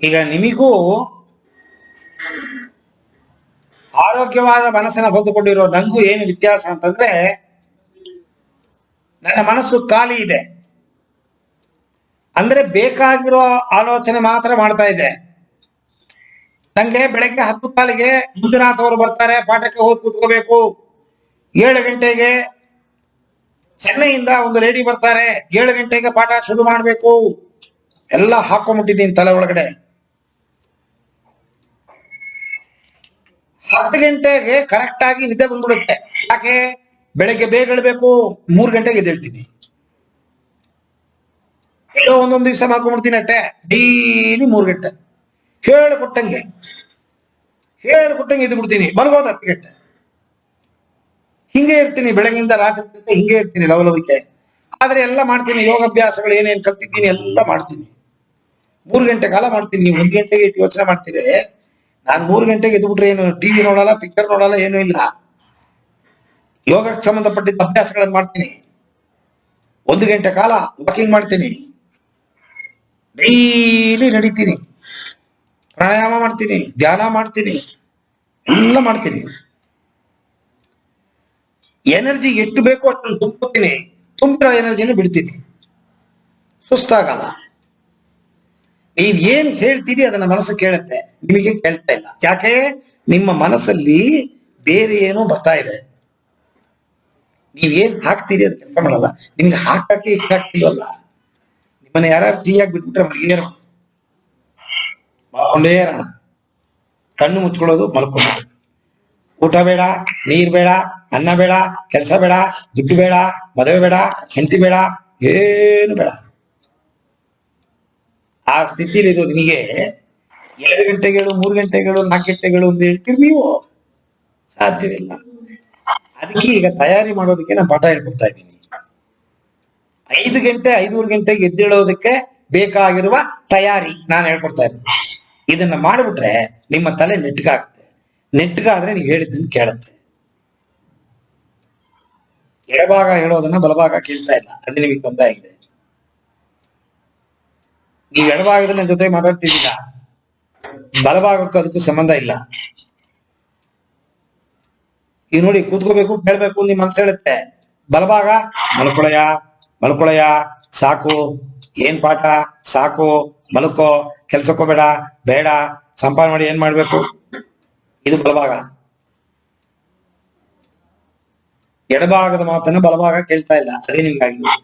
ಈಗ ನಿಮಗೂ ಆರೋಗ್ಯವಾದ ಮನಸ್ಸನ್ನ ಹೊಂದಿಕೊಂಡಿರೋ ನಂಗೂ ಏನು ವ್ಯತ್ಯಾಸ ಅಂತಂದ್ರೆ ನನ್ನ ಮನಸ್ಸು ಖಾಲಿ ಇದೆ. ಅಂದ್ರೆ ಬೇಕಾಗಿರೋ ಆಲೋಚನೆ ಮಾತ್ರ ಮಾಡ್ತಾ ಇದೆ. ನಂಗೆ ಬೆಳಗ್ಗೆ ಹತ್ತು ಕಾಲಿಗೆ ಮಂಜುನಾಥ್ ಅವರು ಬರ್ತಾರೆ, ಪಾಠಕ್ಕೆ ಹೋಗಿ ಕೂತ್ಕೋಬೇಕು. ಏಳು ಗಂಟೆಗೆ ಚೆನ್ನೈಯಿಂದ ಒಂದು ಲೇಡಿ ಬರ್ತಾರೆ, ಏಳು ಗಂಟೆಗೆ ಪಾಠ ಶುರು ಮಾಡಬೇಕು. ಎಲ್ಲ ಹಾಕೊಂಡ್ಬಿಟ್ಟಿದ್ದೀನಿ ತಲೆ ಒಳಗಡೆ. ಹತ್ತು ಗಂಟೆಗೆ ಕರೆಕ್ಟ್ ಆಗಿ ನಿದ್ದೆ ಬಂದ್ಬಿಡುತ್ತೆ. ಯಾಕೆ? ಬೆಳಗ್ಗೆ ಬೇಗ ಏಳ್ಬೇಕು ಮೂರ್ ಗಂಟೆಗೆ ಎದ್ದೇಳ್ತೀನಿ ಎಲ್ಲೋ ಒಂದೊಂದು ದಿವಸ ಮಾಡ್ಕೊಂಡ್ಬಿಡ್ತೀನಿ ಅಟ್ಟೆ. ಡೈಲಿ ಮೂರ್ ಗಂಟೆ. ಹೇಳ್ಕೊಟ್ಟಂಗೆ. ಹೇಳ್ಕೊಟ್ಟಂಗೆ ಎದ್ದು ಬಿಡ್ತೀನಿ. ಮಲಗೋದು ಹತ್ತು ಗಂಟೆ. ಹಿಂಗೆ ಇರ್ತೀನಿ ಬೆಳಗಿಂದ ರಾತ್ರಿ ಹಿಂಗೆ ಇರ್ತೀನಿ, ಲವಲವಿಕೆ. ಆದ್ರೆ ಎಲ್ಲ ಮಾಡ್ತೀನಿ, ಯೋಗಾಭ್ಯಾಸಗಳು ಏನೇನ್ ಕಲ್ತಿದ್ದೀನಿ ಎಲ್ಲ ಮಾಡ್ತೀನಿ. ಮೂರು ಗಂಟೆ ಕಾಲ ಮಾಡ್ತೀನಿ. ನೀವು ಒಂದ್ ಗಂಟೆಗೆ ಯೋಚನೆ ಮಾಡ್ತೀರಿ. ನಾನ್ ಮೂರು ಗಂಟೆಗೆ ಎದ್ಬಿಟ್ರೆ ಏನು ಟಿವಿ ನೋಡಲ್ಲ ಪಿಕ್ಚರ್ ನೋಡಲ್ಲ, ಏನೂ ಇಲ್ಲ. ಯೋಗಕ್ಕೆ ಸಂಬಂಧಪಟ್ಟಿದ್ದ ಅಭ್ಯಾಸಗಳನ್ನು ಮಾಡ್ತೀನಿ. ಒಂದು ಗಂಟೆ ಕಾಲ ವಾಕಿಂಗ್ ಮಾಡ್ತೀನಿ. ಡೈಲಿ ನಡೀತೀನಿ. ಪ್ರಾಣಾಯಾಮ ಮಾಡ್ತೀನಿ, ಧ್ಯಾನ ಮಾಡ್ತೀನಿ, ಎಲ್ಲ ಮಾಡ್ತೀನಿ. ಎನರ್ಜಿ ಎಷ್ಟು ಬೇಕೋ ಅಷ್ಟು ತುಂಬ್ತೀನಿ ತುಂಬಿರೋ ಎನರ್ಜಿನ ಬಿಡ್ತೀನಿ. ಸುಸ್ತಾಗಲ್ಲ. ನೀವ್ ಏನ್ ಹೇಳ್ತೀರಿ ಅದನ್ನ ಮನಸ್ಸು ಕೇಳುತ್ತೆ? ನಿಮಗೆ ಕೇಳ್ತಾ ಇಲ್ಲ. ಯಾಕೆ? ನಿಮ್ಮ ಮನಸ್ಸಲ್ಲಿ ಬೇರೆ ಏನೋ ಬರ್ತಾ ಇದೆ. ನೀವ್ ಏನ್ ಹಾಕ್ತೀರಿ ಅದು ಕೆಲಸ ಮಾಡಲ್ಲ. ನಿಮ್ಗೆ ಹಾಕಕ್ಕೆ ಇಷ್ಟ ಆಗ್ತಿಲ್ವಲ್ಲ? ನಿಮ್ಮನ್ನ ಯಾರು ಫ್ರೀ ಆಗಿ ಬಿಟ್ಬಿಟ್ರೆ ಇರೋಣ. ಕಣ್ಣು ಮುಚ್ಕೊಳ್ಳೋದು ಮಲ್ಕೊಳ್ಳೋದು ಊಟ ಬೇಡ, ನೀರ್ ಬೇಡ, ಅನ್ನ ಬೇಡ, ಕೆಲಸ ಬೇಡ, ದುಡ್ಡು ಬೇಡ, ಮದುವೆ ಬೇಡ, ಹೆಂಡತಿ ಬೇಡ, ಏನು ಬೇಡ. ಆ ಸ್ಥಿತಿಲಿರೋ ನಿಮಗೆ ಎರಡು ಗಂಟೆಗಳು, ಮೂರು ಗಂಟೆಗಳು, ನಾಲ್ಕು ಗಂಟೆಗಳು ಅಂತ ಹೇಳ್ತೀರಿ ನೀವು. ಸಾಧ್ಯವಿಲ್ಲ. ಅದಕ್ಕೆ ಈಗ ತಯಾರಿ ಮಾಡೋದಕ್ಕೆ ನಾನು ಪಾಠ ಹೇಳ್ಕೊಡ್ತಾ ಇದ್ದೀನಿ. ಐದು ಗಂಟೆ ಐದೂರು ಗಂಟೆಗೆ ಎದ್ದೇಳೋದಕ್ಕೆ ಬೇಕಾಗಿರುವ ತಯಾರಿ ನಾನು ಹೇಳ್ಕೊಡ್ತಾ ಇದ್ದೀನಿ. ಇದನ್ನ ಮಾಡಿಬಿಟ್ರೆ ನಿಮ್ಮ ತಲೆ ನೆಟ್ಗಾಗುತ್ತೆ. ನೆಟ್ಗಾದ್ರೆ ನೀವು ಹೇಳಿದ್ದನ್ನು ಕೇಳುತ್ತೆ. ಎಡಭಾಗ ಹೇಳೋದನ್ನ ಬಲಭಾಗ ಕೇಳ್ತಾ ಇಲ್ಲ. ಅದು ನಿಮಗೆ ತೊಂದರೆ ಆಗಿದೆ. ನೀವು ಎಡಭಾಗದಲ್ಲಿ ನನ್ನ ಜೊತೆ ಮಾತಾಡ್ತಿದ್ದೀರಾ? ಬಲಭಾಗಕ್ಕೂ ಅದಕ್ಕೂ ಸಂಬಂಧ ಇಲ್ಲ. ಈಗ ನೋಡಿ, ಕೂತ್ಕೋಬೇಕು, ಕೇಳ್ಬೇಕು, ನಿಮ್ ಮನ್ಸು ಹೇಳುತ್ತೆ. ಬಲಭಾಗ ಮಲ್ಕೊಳಯ ಮಲ್ಕೊಳಯ ಸಾಕು, ಏನ್ ಪಾಠ, ಸಾಕು, ಮಲ್ಕೋ ಕೆಲ್ಸಕ್ಕೋಬೇಡ ಬೇಡ ಸಂಪಾದನೆ ಮಾಡಿ ಏನ್ ಮಾಡ್ಬೇಕು? ಇದು ಬಲಭಾಗ. ಎಡಭಾಗದ ಮಾತನ್ನ ಬಲಭಾಗ ಕೇಳ್ತಾ ಇಲ್ಲ, ಅದೇ ನಿಮ್ಗಾಗಿದೆ